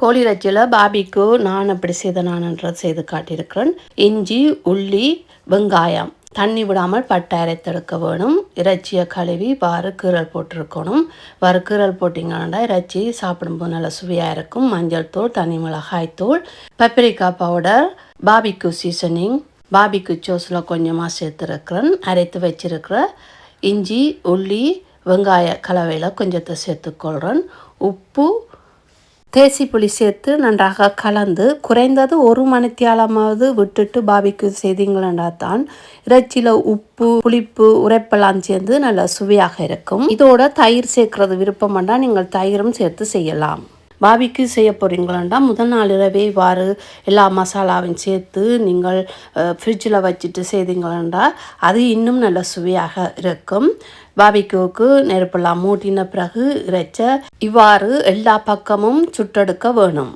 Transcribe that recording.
கோழி இறைச்சியில் பாபிக்கு நான் எப்படி செய்த நான்ன்றது செய்து காட்டியிருக்கிறேன். இஞ்சி உள்ளி வெங்காயம். தண்ணி விடாமல் பட்டை அரைத்தெடுக்க வேணும். இறைச்சியை கழுவி வறு கீரல் போட்டிருக்கணும். வறு கீரல் போட்டிங்கன்னா இறைச்சி சாப்பிடும்போது நல்லா சுவையாக இருக்கும். மஞ்சள் தூள் தனி மிளகாய் தூள் பப்ரிக்கா பவுடர் பாபிக்கு சீசனிங் பாபிக்கு சோஸில் கொஞ்சமாக சேர்த்துருக்கிறேன். அரைத்து வச்சிருக்கிற இஞ்சி உள்ளி வெங்காய கலவையில் கொஞ்சத்தை சேர்த்துக்கொள்கிறேன் உப்பு தேசி புளி சேர்த்து நன்றாக கலந்து குறைந்தது ஒரு மணித்தியாலமாவது விட்டுட்டு பாபிக்கு செய்தீங்களா தான் இறைச்சியில் உப்பு புளிப்பு உரைப்பெல்லாம் சேர்ந்து நல்லா சுவையாக இருக்கும். இதோட தயிர் சேர்க்கறது விருப்பம்னா நீங்கள் தயிரும் சேர்த்து செய்யலாம். பாபிக்கு செய்ய போகிறீங்களாண்டா முதல் நாள் இரவே இவ்வாறு எல்லா மசாலாவையும் சேர்த்து நீங்கள் ஃப்ரிட்ஜில் வச்சுட்டு செய்தீங்களாண்டா? அது இன்னும் நல்ல சுவையாக இருக்கும். பாபிக்குவுக்கு நெருப்பெல்லாம் மூட்டின பிறகு இறைச்ச இவ்வாறு எல்லா பக்கமும் சுட்டெடுக்க வேணும்.